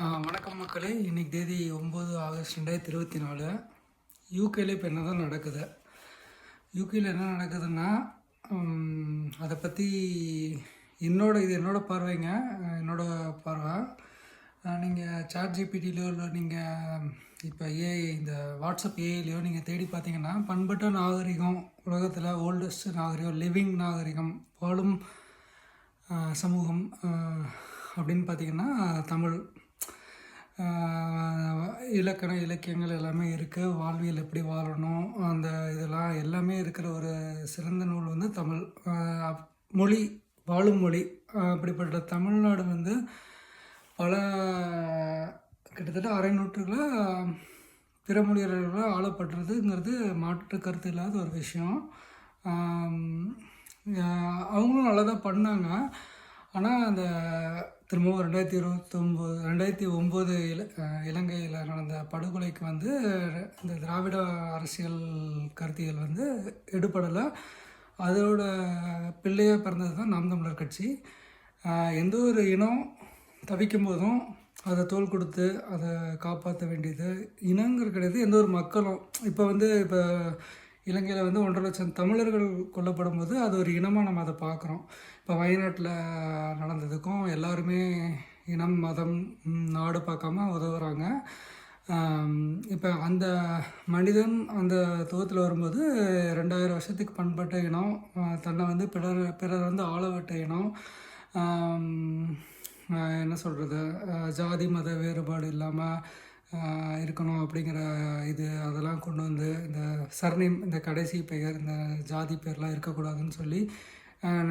வணக்கம் மக்களே. இன்னைக்கு தேதி ஒம்பது ஆகஸ்ட் ரெண்டாயிரத்தி இருபத்தி நாலு. யூகேல இப்போ என்ன தான் நடக்குது யூகேல என்ன நடக்குதுன்னா அதை பற்றி என்னோட இது என்னோட பார்வைங்க. என்னோடய என்னோட பார்வை. நீங்கள் சாட் ஜிபிடிலையோ இல்லை நீங்கள் இப்போ ஏஐ இந்த வாட்ஸ்அப் ஏஐலையோ நீங்கள் தேடி பார்த்தீங்கன்னா பண்பட்ட நாகரிகம் உலகத்தில் ஓல்டஸ்ட் நாகரிகம் லிவிங் நாகரிகம் பாலும் சமூகம் அப்படின்னு பார்த்தீங்கன்னா தமிழ். இலக்கண இலக்கியங்கள் எல்லாமே இருக்குது வாழ்வியல் எப்படி வாழணும் அந்த இதெல்லாம் எல்லாமே இருக்கிற ஒரு சிறந்த நூல் வந்து தமிழ். மொழி வாழும் மொழி. அப்படிப்பட்ட தமிழ்நாடு வந்து பல கிட்டத்தட்ட அரை நூற்றுல பிற மொழியர்களால் ஆளப்படுறதுங்கிறது மாற்று கருத்து இல்லாத ஒரு விஷயம். அவங்களும் நல்லா தான் பண்ணாங்க. ஆனால் அந்த திரும்பவும் ரெண்டாயிரத்தி இருபத்தொம்போது ரெண்டாயிரத்தி ஒம்பது இல இலங்கையில் நடந்த படுகொலைக்கு வந்து இந்த திராவிட அரசியல் கருத்தியல் வந்து எடுபடலை. அதோட பிள்ளையாக பிறந்தது தான் நாம் தமிழர் கட்சி. எந்த ஒரு இனம் தவிக்கும் போதும் அதை தோல் கொடுத்து அதை காப்பாற்ற வேண்டியது இனங்கிறது கிடையாது. எந்த ஒரு மக்களும் இப்போ வந்து இப்போ இலங்கையில் வந்து ஒன்றரை லட்சம் தமிழர்கள் கொல்லப்படும் போது அது ஒரு இனமாக நம்ம அதை பார்க்குறோம். இப்போ வயநாட்டில் நடந்ததுக்கும் எல்லாருமே இனம் மதம் நாடு பார்க்காம உதவுறாங்க. இப்போ அந்த மனிதன் அந்த துவத்தில் வரும்போது ரெண்டாயிரம் வருஷத்துக்கு பண்பட்ட இனம் தன்னை வந்து பிறர் பிறர் வந்து ஆளவட்ட இனம் என்ன சொல்கிறது ஜாதி மத வேறுபாடு இல்லாமல் இருக்கணும் அப்படிங்கிற இது அதெல்லாம் கொண்டு வந்து இந்த சர்நேம் இந்த கடைசி பெயர் இந்த ஜாதி பேர்லாம் இருக்கக்கூடாதுன்னு சொல்லி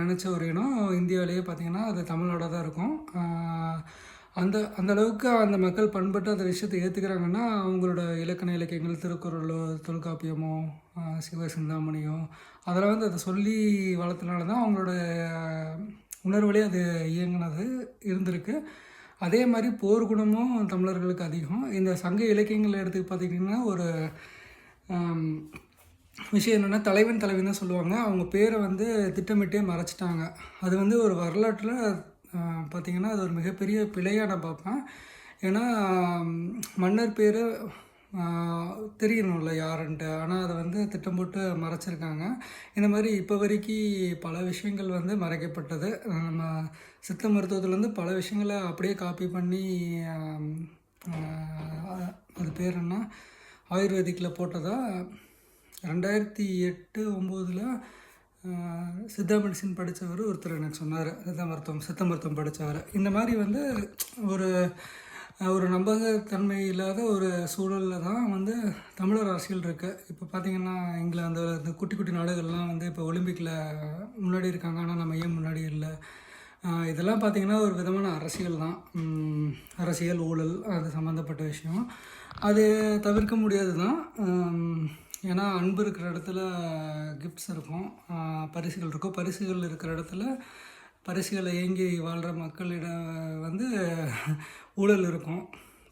நினச்ச ஒரு இனம் இந்தியாவிலேயே பார்த்திங்கன்னா அது தமிழோட தான் இருக்கும். அந்த அந்த அளவுக்கு அந்த மக்கள் பண்பட்டு அந்த விஷயத்தை ஏற்றுக்கிறாங்கன்னா அவங்களோட இலக்கண இலக்கியங்கள் திருக்குறளோ தொல்காப்பியமோ சிவ சிந்தாமணியோ அதெல்லாம் வந்து அதை சொல்லி வளர்த்தனால தான் அவங்களோட உணர்வுலேயே அது இயங்கினது இருந்திருக்கு. அதே மாதிரி போர் குணமும் தமிழர்களுக்கு அதிகம். இந்த சங்க இலக்கியங்கள் எடுத்து பார்த்திங்கன்னா ஒரு விஷயம் என்னென்னா தலைவன் தலைவன் தான் சொல்லுவாங்க. அவங்க பேரை வந்து திட்டமிட்டே மறைச்சிட்டாங்க. அது வந்து ஒரு வரலாற்றில் பார்த்திங்கன்னா அது ஒரு மிகப்பெரிய பிழையாக நான் பார்ப்பேன். ஏன்னா மன்னர் பேர் தெரியணும்ல யாருன்ட்டு. ஆனால் அதை வந்து திட்டம் போட்டு மறைச்சிருக்காங்க. இந்த மாதிரி இப்போ வரைக்கும் பல விஷயங்கள் வந்து மறைக்கப்பட்டது. நம்ம சித்த மருத்துவத்துலேருந்து பல விஷயங்களை அப்படியே காப்பி பண்ணி அது பேர் என்ன? ஆயுர்வேதிக்கில் போட்டதா? ரெண்டாயிரத்தி எட்டு ஒம்போதில் சித்தா மெடிசின் படித்தவர் ஒருத்தர் எனக்கு சொன்னார். சித்த மருத்துவம் சித்த மருத்துவம் படித்தவர் இந்த மாதிரி வந்து ஒரு ஒரு நம்பகத்தன்மை இல்லாத ஒரு சூழலில் தான் வந்து தமிழர் அரசியல் இருக்குது இப்போ பார்த்தீங்கன்னா அந்த இந்த குட்டி குட்டி நாடுகள்லாம் வந்து இப்போ ஒலிம்பிக்கில் முன்னாடி இருக்காங்க. ஆனால் நம்ம ஏன் முன்னாடி இல்லை? இதெல்லாம் பார்த்திங்கன்னா ஒரு விதமான அரசியல் தான். அரசியல் ஊழல் அது சம்மந்தப்பட்ட விஷயம். அது தவிர்க்க முடியாது தான். ஏன்னா அன்பு இருக்கிற இடத்துல கிஃப்ட்ஸ் இருக்கும். பரிசுகள் இருக்கும். பரிசுகள் இருக்கிற இடத்துல பரிசுகளை ஏங்கி வாழ்கிற மக்களிடம் வந்து ஊழல் இருக்கும்.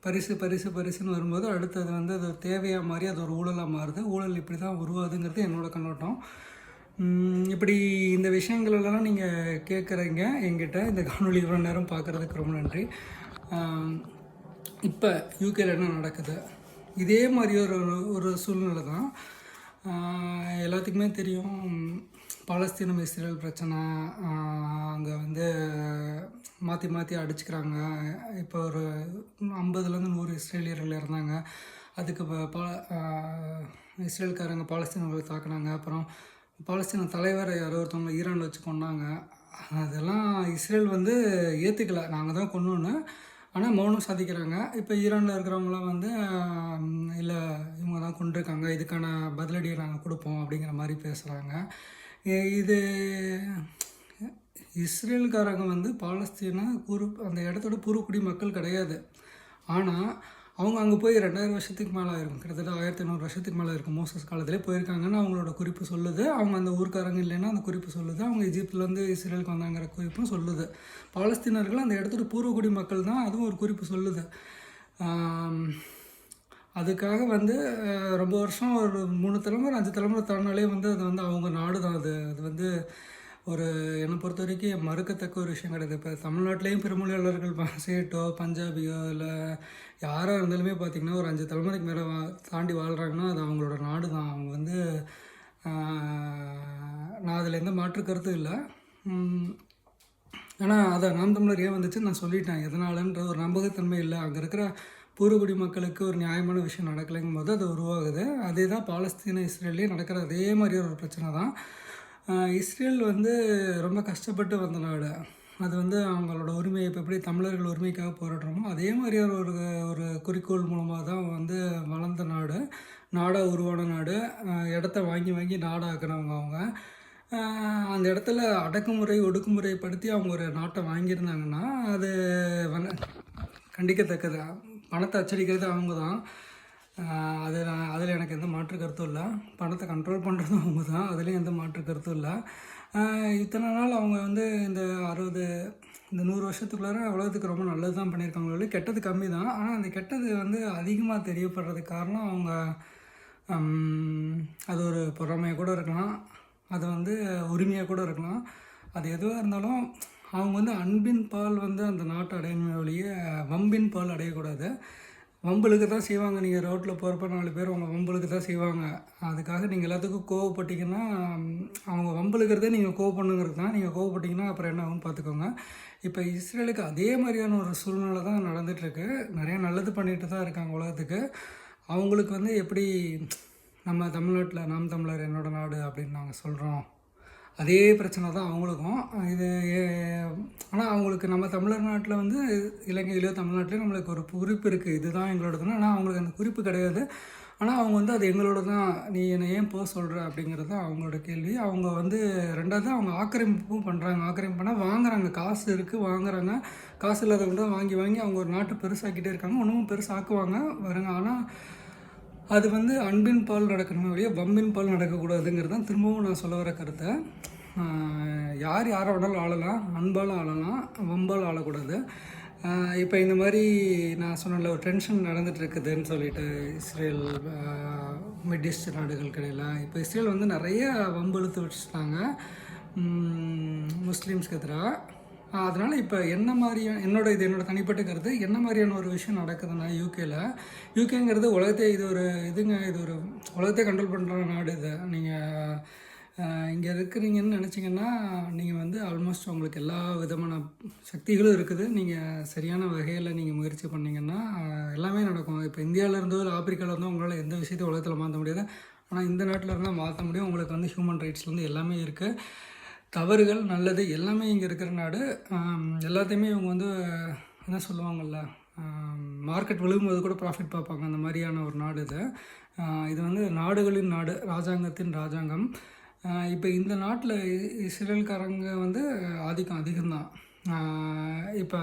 பரிசு பரிசு பரிசுன்னு வரும்போது அடுத்தது வந்து அது தேவையாக மாறி அது ஒரு ஊழலாக மாறுது. ஊழல் இப்படி தான் உருவாதுங்கிறது என்னோடய கண்ணோட்டம் இப்படி இந்த விஷயங்களெல்லாம் நீங்கள் கேட்குறீங்க என்கிட்ட இந்த காணொலி இவ்வளோ நேரம் பார்க்குறதுக்கு ரொம்ப நன்றி. இப்போ யூகேல என்ன நடக்குது? இதே மாதிரி ஒரு ஒரு சூழ்நிலை தான் எல்லாத்துக்குமே தெரியும். பாலஸ்தீனம் இஸ்ரேல் பிரச்சனை அங்கே வந்து மாற்றி மாற்றி அடிச்சுக்கிறாங்க. இப்போ ஒரு ஐம்பதுலேருந்து நூறு இஸ்ரேலியர்கள் இருந்தாங்க அதுக்கு ப- பா இஸ்ரேல்காரங்க பாலஸ்தீனங்களை தாக்குனாங்க. அப்புறம் பாலஸ்தீன தலைவரை யாரோ ஒருத்தவங்க ஈரானில் வச்சு கொண்டாங்க அதெல்லாம் இஸ்ரேல் வந்து ஏற்றுக்கல நாங்கள் தான் கொண்டோன்னு ஆனால் மௌனம் சாதிக்கிறாங்க. இப்போ ஈரானில் இருக்கிறவங்களாம் வந்து இல்லை இவங்க தான் கொண்டிருக்காங்க இதுக்கான பதிலடியை நாங்கள் கொடுப்போம் அப்படிங்கிற மாதிரி பேசுகிறாங்க இது இஸ்ரேல்காரங்க வந்து பாலஸ்தீன குரு அந்த இடத்தோட பூர்வக்குடி மக்கள் கிடையாது. ஆனால் அவங்க அங்கே போய் ரெண்டாயிரம் வருஷத்துக்கு மேலே இருக்கும் கிட்டத்தட்ட ஆயிரத்தி ஐநூறு வருஷத்துக்கு மேலே இருக்கும். மோசஸ் காலத்திலே போயிருக்காங்கன்னு அவங்களோட குறிப்பு சொல்லுது. அவங்க அந்த ஊர்க்காரங்க இல்லைன்னா அந்த குறிப்பு சொல்லுது. அவங்க எஜிப்திலேருந்து இஸ்ரேலுக்கு வந்தாங்கிற குறிப்பும் சொல்லுது. பாலஸ்தீனர்கள் அந்த இடத்தோட பூர்வக்குடி மக்கள் தான் அதுவும் ஒரு குறிப்பு சொல்லுது. அதுக்காக வந்து ரொம்ப வருஷம் ஒரு மூணு தலைமுறை அஞ்சு தலைமுறை தாண்டினாலே வந்து அது வந்து அவங்க நாடு தான் அது. அது வந்து ஒரு என்னை பொறுத்த வரைக்கும் மறுக்கத்தக்க ஒரு விஷயம் கிடையாது. இப்போ தமிழ்நாட்டிலையும் பெருமொழியாளர்கள் ப- சேட்டோ பஞ்சாபியோ இல்லை யாராக இருந்தாலுமே பார்த்திங்கன்னா ஒரு அஞ்சு தலைமுறைக்கு மேலே வா தாண்டி வாழ்கிறாங்கன்னா அது அவங்களோட நாடு தான். அவங்க வந்து நான் அதில் எந்த மாற்று கருத்தும் இல்லை. ஆனால் அதை நாம் தமிழர் ஏன் வந்துச்சு நான் சொல்லிட்டேன். எதனாலன்ற ஒரு நம்பகத்தன்மை இல்லை. அங்கே இருக்கிற பூர்வகுடி மக்களுக்கு ஒரு நியாயமான விஷயம் நடக்கலைங்கும் போது அது உருவாகுது. அதே தான் பாலஸ்தீன இஸ்ரேல்லையும் நடக்கிற அதே மாதிரி ஒரு பிரச்சனை தான். இஸ்ரேல் வந்து ரொம்ப கஷ்டப்பட்டு வந்த நாடு. அது வந்து அவங்களோட உரிமையை இப்போ எப்படி தமிழர்கள் உரிமைக்காக போராடுறோமோ அதே மாதிரி ஒரு ஒரு குறிக்கோள் மூலமாக தான் வந்து வளர்ந்த நாடு. நாடாக உருவான நாடு. இடத்த வாங்கி வாங்கி நாடாக்குனவங்க அவங்க. அந்த இடத்துல அடக்குமுறை ஒடுக்குமுறைப்படுத்தி அவங்க ஒரு நாட்டை வாங்கியிருந்தாங்கன்னா அது வந்து கண்டிக்கத்தக்கது. பணத்தை அச்சடிக்கிறது அவங்க தான். அது நான் அதில் எனக்கு எந்த மாற்று கருத்தும் இல்லை. பணத்தை கண்ட்ரோல் பண்ணுறதும் அவங்க தான். அதுலேயும் எந்த மாற்று கருத்தும் இல்லை. இத்தனை நாள் அவங்க வந்து இந்த அறுபது இந்த நூறு வருஷத்துக்குள்ளார உலகத்துக்கு ரொம்ப நல்லது தான் பண்ணியிருக்காங்களோ கெட்டது கம்மி தான். ஆனால் அந்த கெட்டது வந்து அதிகமாக தெரியப்படுறதுக்கு காரணம் அவங்க அது ஒரு பொறாமையாக கூட இருக்கலாம். அது வந்து உரிமையாக கூட இருக்கலாம். அது எதுவாக இருந்தாலும் அவங்க வந்து அன்பின் பால் வந்து அந்த நாட்டை அடையணுமே ஒழிய வம்பின் பால் அடையக்கூடாது. வம்புலுக்கு தான் செய்வாங்க. நீங்கள் ரோட்டில் போகிறப்ப நாலு பேர் அவங்க வம்பளுக்கு தான் செய்வாங்க. அதுக்காக நீங்கள் எல்லாத்துக்கும் கோவப்பட்டீங்கன்னா அவங்க வம்புலுக்கிறதே நீங்கள் கோவப்பண்ணுங்கிறது தான். நீங்கள் கோவப்பட்டீங்கன்னா அப்புறம் என்ன ஆகும் பார்த்துக்கோங்க. இப்போ இஸ்ரேலுக்கு அதே மாதிரியான ஒரு சூழ்நிலை தான் நடந்துகிட்ருக்கு நிறையா நல்லது பண்ணிட்டு தான் இருக்காங்க உலகத்துக்கு. அவங்களுக்கு வந்து எப்படி நம்ம தமிழ்நாட்டில் நாம் தமிழர் என்னோட நாடு அப்படின்னு நாங்கள் சொல்கிறோம் அதே பிரச்சனை தான் அவங்களுக்கும். இது ஆனால் அவங்களுக்கு நம்ம தமிழர் நாட்டில் வந்து இலங்கையிலேயோ தமிழ்நாட்டிலையோ நம்மளுக்கு ஒரு குறிப்பு இருக்குது இதுதான் எங்களோடதுன்னு. ஆனால் அவங்களுக்கு அந்த குறிப்பு கிடையாது. ஆனால் அவங்க வந்து அது எங்களோட தான் நீ என்னை ஏன் போக சொல்கிற அப்படிங்கிறது தான் அவங்களோட கேள்வி. அவங்க வந்து ரெண்டாவது அவங்க ஆக்கிரமிப்பும் பண்ணுறாங்க ஆக்கிரமிப்பு பண்ணால் வாங்குறாங்க. காசு இருக்குது வாங்குறாங்க. காசு இல்லாதவங்க தான் வாங்கி வாங்கி அவங்க ஒரு நாட்டை பெருசாக்கிட்டே இருக்காங்க. ஒன்றும் பெருசாக்குவாங்க. வருங்க. ஆனால் அது வந்து அன்பின் பால் நடக்கணுமே வழியே வம்பின் பால் நடக்கக்கூடாதுங்கிறது தான் திரும்பவும் நான் சொல்ல வர கருத்தை. யார் யாரை வேணாலும் ஆளலாம் அன்பால் ஆளலாம் வம்பால் ஆளக்கூடாது. இப்போ இந்த மாதிரி நான் சொன்னல ஒரு டென்ஷன் நடந்துகிட்ருக்குதுன்னு சொல்லிட்டு இஸ்ரேல் ஆஹ் மிட் நாடுகளுக்கு இடையில இப்போ இஸ்ரேல் வந்து நிறைய வம்பு இழுத்து வச்சுட்டாங்க. முஸ்லீம்ஸ்க்கு எதிராக அதனால் இப்போ என்ன மாதிரியான என்னோட இது என்னோட தனிப்பட்ட கருத்து என்ன மாதிரியான ஒரு விஷயம் நடக்குதுன்னா யூகேல யூகேங்கிறது உலகத்தை இது ஒரு இதுங்க இது ஒரு உலகத்தை கண்ட்ரோல் பண்ணுற நாடு இது. நீங்கள் இங்கே இருக்கிறீங்கன்னு நினச்சிங்கன்னா நீங்கள் வந்து ஆல்மோஸ்ட் உங்களுக்கு எல்லா விதமான சக்திகளும் இருக்குது. நீங்கள் சரியான வகையில் நீங்கள் முயற்சி பண்ணீங்கன்னா எல்லாமே நடக்கும். இப்போ இந்தியாவில் இருந்தோ இல்லை ஆப்பிரிக்காவிலேருந்தோ உங்களால் எந்த விஷயத்தையும் உலகத்தில் மாற்ற முடியாது. ஆனால் இந்த நாட்டில் இருந்தால் மாற்ற முடியும். உங்களுக்கு வந்து ஹியூமன் ரைட்ஸ்லேருந்து எல்லாமே இருக்குது தவறுகள் நல்லது எல்லாமே இங்கே இருக்கிற நாடு. எல்லாத்தையுமே இவங்க வந்து என்ன சொல்லுவாங்கல்ல மார்க்கெட் விழுகும்போது கூட ப்ராஃபிட் பார்ப்பாங்க. அந்த மாதிரியான ஒரு நாடு இது. இது வந்து நாடுகளின் நாடு ராஜாங்கத்தின் ராஜாங்கம். இப்போ இந்த நாட்டில் இஸ்ரேல்காரங்க வந்து ஆதிக்கம் அதிகம்தான். இப்போ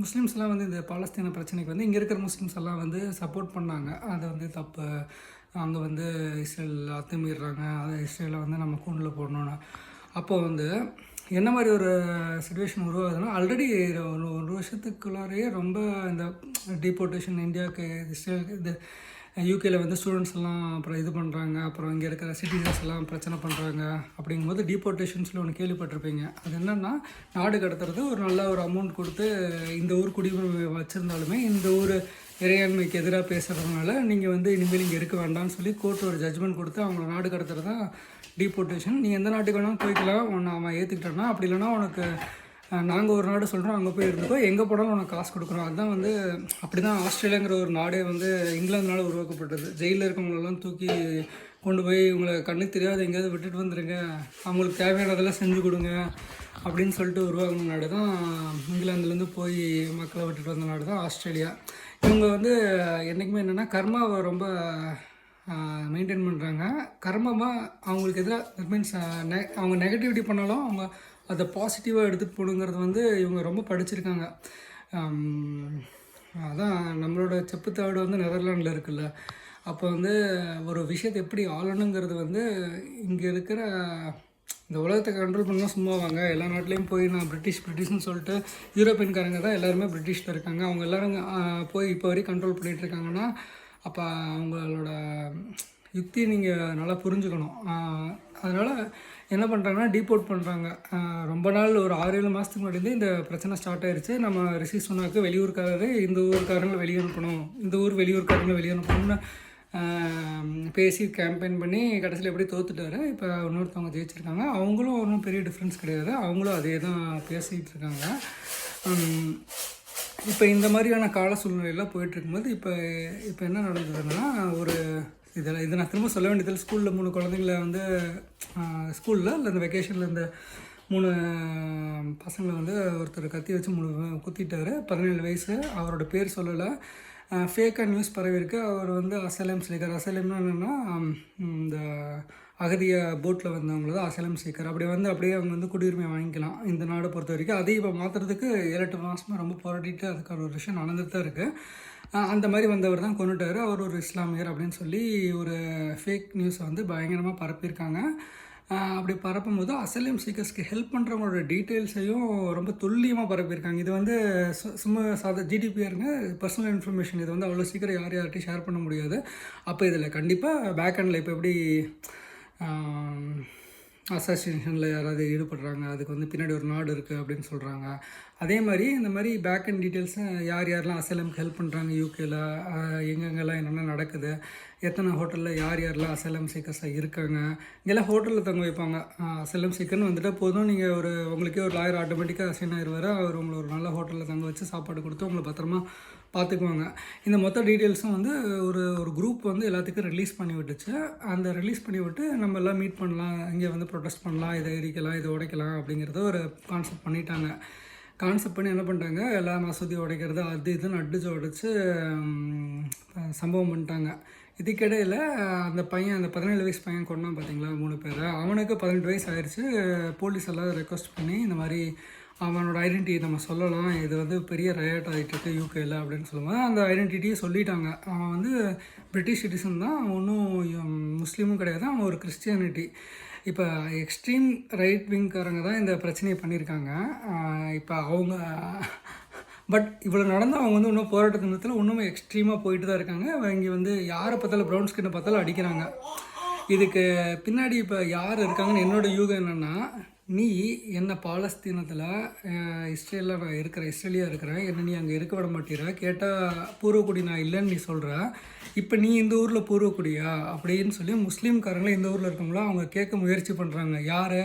முஸ்லீம்ஸ்லாம் வந்து இந்த பாலஸ்தீன பிரச்சனைக்கு வந்து இங்கே இருக்கிற முஸ்லீம்ஸ் எல்லாம் வந்து சப்போர்ட் பண்ணாங்க. அது வந்து தப்பு. அங்கே வந்து இஸ்ரேல் அத்துமீறுறாங்க. அதை இஸ்ரேலை வந்து நம்ம கூண்டில் போடணும்னு. அப்போ வந்து என்ன மாதிரி ஒரு சுச்சுவேஷன் உருவாகுதுன்னா ஆல்ரெடி ஒரு ஒரு வருஷத்துக்குள்ளாரையே ரொம்ப இந்த டிபோர்டேஷன் இந்தியாவுக்கு இது யூகேயில் வந்து ஸ்டூடெண்ட்ஸ் எல்லாம் அப்புறம் இது பண்ணுறாங்க அப்புறம் இங்கே இருக்கிற சிட்டிசன்ஸ் எல்லாம் பிரச்சனை பண்ணுறாங்க அப்படிங்கும்போது டிபோர்டேஷன்ஸில் ஒன்று கேள்விப்பட்டிருப்பீங்க. அது என்னென்னா நாடு கடத்துறது ஒரு நல்ல ஒரு அமௌண்ட் கொடுத்து இந்த ஊர் குடியுரிமை வச்சுருந்தாலுமே இந்த ஊர் இறையாண்மைக்கு எதிராக பேசுகிறதுனால நீங்கள் வந்து இனிமேல் இங்கே இருக்க வேண்டாம்னு சொல்லி கோர்ட் ஒரு ஜட்ஜ்மெண்ட் கொடுத்து அவங்கள நாடு கடத்துறது தான் டிபோர்டேஷன் நீ எந்த நாட்டுக்கு வேணாலும் போய்க்கலாம் உன்னை அவன் ஏற்றுக்கிட்டானா அப்படி இல்லைன்னா உனக்கு நாங்கள் ஒரு நாடு சொல்கிறோம் அங்கே போய் இருந்துக்கோ எங்கே போனாலும் உனக்கு காசு கொடுக்குறோம். அதுதான் வந்து அப்படி தான் ஆஸ்திரேலியாங்கிற ஒரு நாடே வந்து இங்கிலாந்துனால உருவாக்கப்பட்டது. ஜெயிலில் இருக்கவங்களெல்லாம் தூக்கி கொண்டு போய் உங்களை கண்ணுக்கு தெரியாத எங்கேயாவது விட்டுட்டு வந்துடுங்க அவங்களுக்கு தேவையானதெல்லாம் செஞ்சு கொடுங்க அப்படின்னு சொல்லிட்டு உருவாகின நாடு தான் இங்கிலாந்துலேருந்து போய் மக்களை விட்டுட்டு வந்த நாடு தான் ஆஸ்திரேலியா. இவங்க வந்து என்றைக்குமே என்னென்னா கர்மாவை ரொம்ப மெயின்டைன் பண்ணுறாங்க கர்மமாக அவங்களுக்கு எதிராக தட் மீன்ஸ் அவங்க நெகட்டிவிட்டி பண்ணாலும் அவங்க அதை பாசிட்டிவாக எடுத்துகிட்டு போகணுங்கிறது வந்து இவங்க ரொம்ப படிச்சிருக்காங்க. அதான் நம்மளோட செப்புத்தாடு வந்து நெதர்லாண்டில் இருக்குல்ல. அப்போ வந்து ஒரு விஷயத்தை எப்படி ஆளணுங்கிறது வந்து இங்கே இருக்கிற இந்த உலகத்தை கண்ட்ரோல் பண்ணால் சும்மா வாங்க. எல்லா நாட்டிலையும் போய் நான் பிரிட்டிஷ் பிரிட்டிஷ்னு சொல்லிட்டு யூரோப்பியன்காரங்க தான் எல்லாருமே பிரிட்டிஷில் இருக்காங்க. அவங்க எல்லோரும் போய் இப்போ வரைக்கும் கண்ட்ரோல் பண்ணிகிட்டு இருக்காங்கன்னா அப்போ அவங்களோட யுக்தி நீங்கள் நல்லா புரிஞ்சுக்கணும். அதனால் என்ன பண்ணுறாங்கன்னா டீபோர்ட் பண்ணுறாங்க ரொம்ப நாள் ஒரு ஆறு ஏழு மாதத்துக்கு முன்னாடி இந்த பிரச்சனை ஸ்டார்ட் ஆயிடுச்சு நம்ம ரிஷி சொன்னாக்கு வெளியூர்காரரு இந்த ஊருக்காரங்களை வெளியே அனுப்பணும் இந்த ஊர் வெளியூர்காரங்களை வெளியே அனுப்பணும்னு பேசி கேம்பெயின் பண்ணி கடைசியில் எப்படி தோத்துட்டாரு இப்போ இன்னொருத்தவங்க ஜெயிச்சிருக்காங்க. அவங்களும் ஒன்றும் பெரிய டிஃப்ரென்ஸ் கிடையாது. அவங்களும் அதே தான் பேசிகிட்டு இருக்காங்க இப்போ இந்த மாதிரியான கால சூழ்நிலையெல்லாம் போயிட்டு இருக்கும்போது இப்போ இப்போ என்ன நடந்ததுன்னா ஒரு இதில் இதை நான் திரும்ப சொல்ல வேண்டியதில் ஸ்கூலில் மூணு குழந்தைங்கள வந்து ஸ்கூலில் இல்லை இந்த வெக்கேஷனில் இந்த மூணு பசங்களை வந்து ஒருத்தர் கத்தி வச்சு மூணு குத்திட்டார். பதினேழு வயசு. அவரோட பேர் சொல்லலை. ஃபேக்காக நியூஸ் பரவியிருக்கு. அவர் வந்து அசலம் ஸ்லீக்கர் அசலம்னா என்னென்னா இந்த அகதிய போட்டில் வந்தவங்கள தான் அசலம் சீக்கர் அப்படி வந்து அப்படியே அவங்க வந்து குடியுரிமை வாங்கிக்கலாம் இந்த நாடை பொறுத்த வரைக்கும். அதையும் இப்போ மாற்றுறதுக்கு ஏழு எட்டு மாதமாக ரொம்ப போராடிட்டு அதுக்கான ஒரு விஷயம் நடந்துட்டு தான் இருக்குது அந்த மாதிரி வந்தவர் தான் கொண்டுட்டார் அவர் ஒரு இஸ்லாமியர் அப்படின்னு சொல்லி ஒரு ஃபேக் நியூஸை வந்து பயங்கரமாக பரப்பியிருக்காங்க. அப்படி பரப்பும் போது அசலியம் சீக்கர்ஸ்க்கு ஹெல்ப் பண்ணுறவங்களோட டீட்டெயில்ஸையும் ரொம்ப துல்லியமாக பரப்பியிருக்காங்க. இது வந்து சு- சும்மா சாதா ஜிடிபிஆருங்க பர்சனல் இன்ஃபர்மேஷன் இது வந்து அவ்வளோ சீக்கிரம் யார் யார்கிட்டையும் ஷேர் பண்ண முடியாது. அப்போ இதில் கண்டிப்பாக பேக் ஹேண்டில் இப்போ எப்படி அசாசினேஷனில் யாராவது ஈடுபடுறாங்க அதுக்கு வந்து பின்னாடி ஒரு நாடு இருக்குது அப்படின்னு சொல்கிறாங்க அதே மாதிரி இந்த மாதிரி பேக் அண்ட் டீட்டெயில்ஸை யார் யாரெல்லாம் அசலமுக்கு ஹெல்ப் பண்ணுறாங்க யூகேல எங்கெங்கெல்லாம் என்னென்ன நடக்குது எத்தனை ஹோட்டலில் யார் யாரெல்லாம் அசலம் சீக்கர்ஸாக இருக்காங்க இங்கெல்லாம் ஹோட்டலில் தங்க வைப்பாங்க. அசலம் சீக்கர்னு வந்துட்டால் போதும். நீங்கள் ஒரு உங்களுக்கே ஒரு லாயர் ஆட்டோமேட்டிக்காக அசைன் ஆயிடுவார் அவர் உங்களை ஒரு நல்ல ஹோட்டலில் தங்க வச்சு சாப்பாடு கொடுத்து உங்களை பத்திரமா பார்த்துக்குவாங்க. இந்த மொத்த டீட்டெயில்ஸும் வந்து ஒரு ஒரு குரூப் வந்து எல்லாத்துக்கும் ரிலீஸ் பண்ணி விட்டுச்சு. அந்த ரிலீஸ் பண்ணி விட்டு நம்ம எல்லாம் மீட் பண்ணலாம். இங்கே வந்து ப்ரொடெஸ்ட் பண்ணலாம். இதை எரிக்கலாம். இதை உடைக்கலாம் அப்படிங்கிறத ஒரு கான்செப்ட் பண்ணிட்டாங்க. கான்செப்ட் பண்ணி என்ன பண்ணிட்டாங்க? எல்லா மசூதி உடைக்கிறது அது இதுன்னு அடிச்சு உடைச்சு சம்பவம் பண்ணிட்டாங்க. இதுக்கிடையில் அந்த பையன் அந்த பதினேழு வயசு பையன் கொண்டான் பார்த்தீங்களா மூணு பேரை. அவனுக்கு பதினெட்டு வயசு ஆயிடுச்சு போலீஸ் எல்லாம் ரெக்வஸ்ட் பண்ணி இந்த மாதிரி அவனோட ஐடென்டிட்டி நம்ம சொல்லலாம். இது வந்து பெரிய ரயட் ஆகிட்டு இருக்கு யூகேல அப்படின்னு சொல்லும்போது அந்த ஐடென்டிட்டியை சொல்லிட்டாங்க. அவன் வந்து பிரிட்டிஷ் சிட்டிசன் தான். அவன் ஒன்றும் முஸ்லீமும் கிடையாது. அவன் ஒரு கிறிஸ்டியானிட்டி இப்போ எக்ஸ்ட்ரீம் ரைட் விங்காரங்க தான் இந்த பிரச்சனையை பண்ணியிருக்காங்க. இப்போ அவங்க பட் இவ்வளோ நடந்து அவங்க வந்து இன்னும் போராட்ட தினத்தில் இன்னும் எக்ஸ்ட்ரீமாக போயிட்டு தான் இருக்காங்க. இங்கே வந்து யாரை பார்த்தாலும் ப்ரௌன் ஸ்கின்னை பார்த்தாலும் அடிக்கிறாங்க. இதுக்கு பின்னாடி இப்போ யார் இருக்காங்கன்னு என்னோடய யூகம் என்னென்னா நீ என்ன பாலஸ்தீனத்தில் இஸ்ரேலில் நான் இருக்கிறேன் இஸ்ரேலியாக இருக்கிறேன் என்ன நீ அங்கே இருக்க விட மாட்டேற கேட்டால் பூர்வக்குடி நான் இல்லைன்னு நீ சொல்கிற இப்போ நீ இந்த ஊரில் பூர்வக்குடியா அப்படின்னு சொல்லி முஸ்லீம்காரங்களே இந்த ஊரில் இருக்கவங்களா அவங்க கேட்க முயற்சி பண்ணுறாங்க யார்?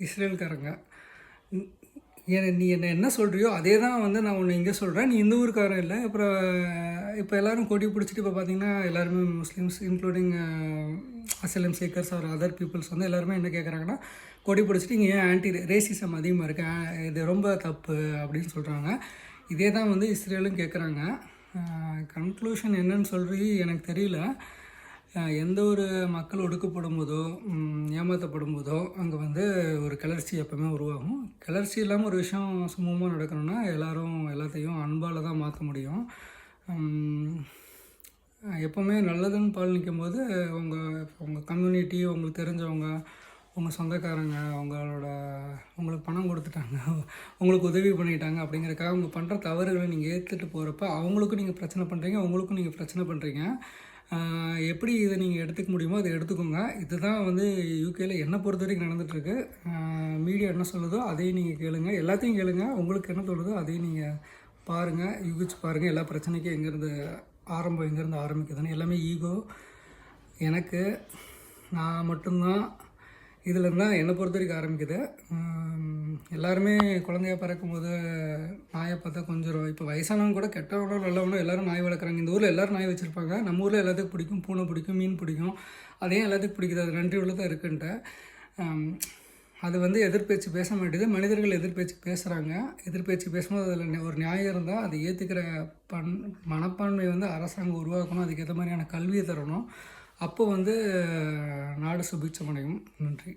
இஸ்ரேல்காரங்க. நீ என்ன என்ன சொல்கிறியோ அதே தான் வந்து நான் உன்னை இங்கே சொல்கிறேன் நீ இந்த ஊருக்காரன் இல்லை. அப்புறம் இப்போ எல்லாரும் கொடி பிடிச்சிட்டு இப்போ பார்த்தீங்கன்னா எல்லாருமே Muslims including asylum seekers or other peoples வந்து எல்லாருமே என்ன கேட்குறாங்கன்னா கொடி பிடிச்சிட்டு இங்கே ஏன் ஆன்டி ரேசிசம் அதிகமாக இருக்கு? இது ரொம்ப தப்பு அப்படின்னு சொல்கிறாங்க இதே தான் வந்து இஸ்ரேலும் கேட்குறாங்க கன்க்ளூஷன் என்னன்னு சொல்லி எனக்கு தெரியல. எந்த ஒரு மக்கள் ஒடுக்கப்படும் போதோ ஏமாற்றப்படும் போதோ அங்கே வந்து ஒரு கிளர்ச்சி எப்போவுமே உருவாகும். கிளர்ச்சி இல்லாமல் ஒரு விஷயம் சுமூகமாக நடக்கணும்னா எல்லோரும் எல்லாத்தையும் அன்பால் தான் மாற்ற முடியும். எப்போவுமே நல்லதுன்னு பால் நிற்கும் போது உங்கள் உங்கள் கம்யூனிட்டி உங்களுக்கு தெரிஞ்சவங்க உங்கள் சொந்தக்காரங்க உங்களோட உங்களுக்கு பணம் கொடுத்துட்டாங்க உங்களுக்கு உதவி பண்ணிட்டாங்க அப்படிங்கிறக்காக அவங்க பண்ணுற தவறுகளை நீங்கள் ஏற்றுட்டு போகிறப்ப அவங்களுக்கும் நீங்கள் பிரச்சனை பண்ணுறீங்க உங்களுக்கும் நீங்கள் பிரச்சனை பண்ணுறீங்க எப்படி இதை நீங்கள் எடுத்துக்க முடியுமோ அதை எடுத்துக்கோங்க. இதுதான் வந்து யூகேயில் என்னை பொறுத்த வரைக்கும் நடந்துகிட்ருக்கு மீடியா என்ன சொல்லுதோ அதையும் நீங்கள் கேளுங்க. எல்லாத்தையும் கேளுங்க. உங்களுக்கு என்ன தோணுதோ அதையும் நீங்கள் பாருங்கள் யூகிச்சு பாருங்கள் எல்லா பிரச்சனைக்கும் எங்கேருந்து ஆரம்பம் எங்கேருந்து ஆரம்பிக்குதுன்னு. எல்லாமே ஈகோ எனக்கு. நான் மட்டும்தான் இதில் தான் என்னை பொறுத்த வரைக்கும் ஆரம்பிக்குது. எல்லாருமே குழந்தைய பிறக்கும்போது நாயை பார்த்தா கொஞ்சம் இப்போ வயசானவங்க கூட கெட்டவனோ நல்லவனோ எல்லாரும் நாய் வளர்க்குறாங்க. இந்த ஊரில் எல்லாரும் நாய் வச்சுருப்பாங்க. நம்ம ஊரில் எல்லாத்துக்கும் பிடிக்கும். பூனை பிடிக்கும். மீன் பிடிக்கும். அதே எல்லாத்துக்கும் பிடிக்குது. அது நன்றி உள்ளதாக இருக்குன்ட்டு. அது வந்து எதிர்பேச்சு பேச மாட்டேது மனிதர்கள் எதிர்பேச்சு பேசுகிறாங்க எதிர்பேச்சு பேசும்போது அதில் ஒரு நியாயம் இருந்தால் அதை ஏற்றுக்கிற பண் மனப்பான்மை வந்து அரசாங்கம் உருவாக்கணும். அதுக்கேற்ற மாதிரியான கல்வியை தரணும். அப்போ வந்து நாடு சுபிச்சமடையும் நன்றி.